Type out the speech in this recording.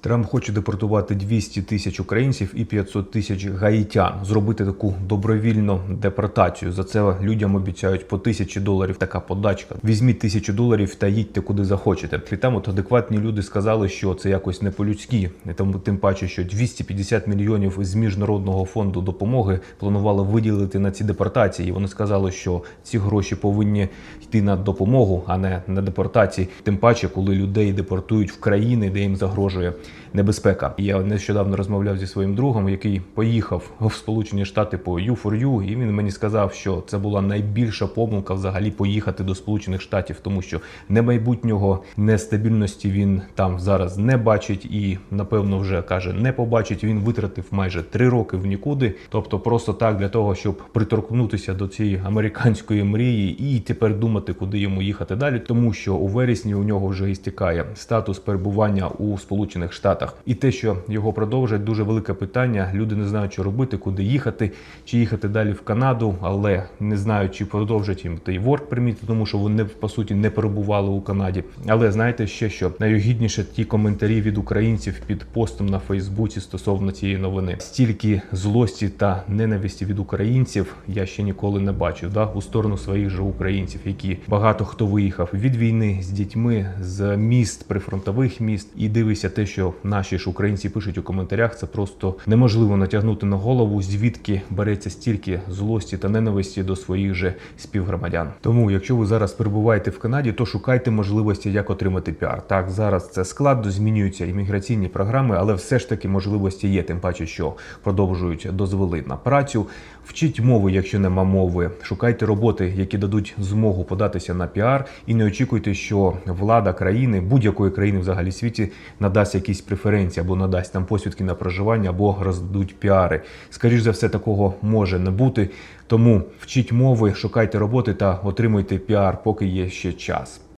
Трамп хоче депортувати 200 тисяч українців і 500 тисяч гаїтян, зробити таку добровільну депортацію. За це людям обіцяють по тисячі доларів. Така подачка. Візьміть тисячу доларів та їдьте куди захочете. І там от адекватні люди сказали, що це якось не по-людськи. Тому тим паче, що 250 мільйонів з міжнародного фонду допомоги планували виділити на ці депортації. Вони сказали, що ці гроші повинні йти на допомогу, а не на депортації. Тим паче, коли людей депортують в країни, де їм загрожує небезпека. Я нещодавно розмовляв зі своїм другом, який поїхав в Сполучені Штати по U4U, і він мені сказав, що це була найбільша помилка взагалі поїхати до Сполучених Штатів, тому що не майбутнього нестабільності він там зараз не бачить і напевно вже каже не побачить. Він витратив майже три роки в нікуди, тобто просто так для того, щоб приторкнутися до цієї американської мрії, і тепер думати, куди йому їхати далі, тому що у вересні у нього вже істікає статус перебування у Сполучених Штатах, і те, що його продовжать, дуже велике питання. Люди не знають, що робити, куди їхати, чи їхати далі в Канаду, але не знають, чи продовжать їм той work permit, тому що вони по суті не перебували у Канаді. Але знаєте ще що найогідніше ті коментарі від українців під постом на Фейсбуці стосовно цієї новини. Стільки злості та ненависті від українців я ще ніколи не бачив. Да, у сторону своїх же українців, які багато хто виїхав від війни з дітьми з міст прифронтових міст, і дивися те, що наші ж українці пишуть у коментарях. Це просто неможливо натягнути на голову, звідки береться стільки злості та ненависті до своїх же співгромадян. Тому, якщо ви зараз перебуваєте в Канаді, то шукайте можливості, як отримати піар. Так, зараз це складно, змінюються імміграційні програми, але все ж таки можливості є. Тим паче, що продовжують дозволи на працю. Вчіть мови, якщо нема мови. Шукайте роботи, які дадуть змогу податися на піар, і не очікуйте, що влада країни, будь-якої країни взагалі світі, надасть якісь преференції або надасть там посвідки на проживання, або роздадуть піари. Скоріше за все, такого може не бути. Тому вчіть мови, шукайте роботи та отримуйте піар, поки є ще час.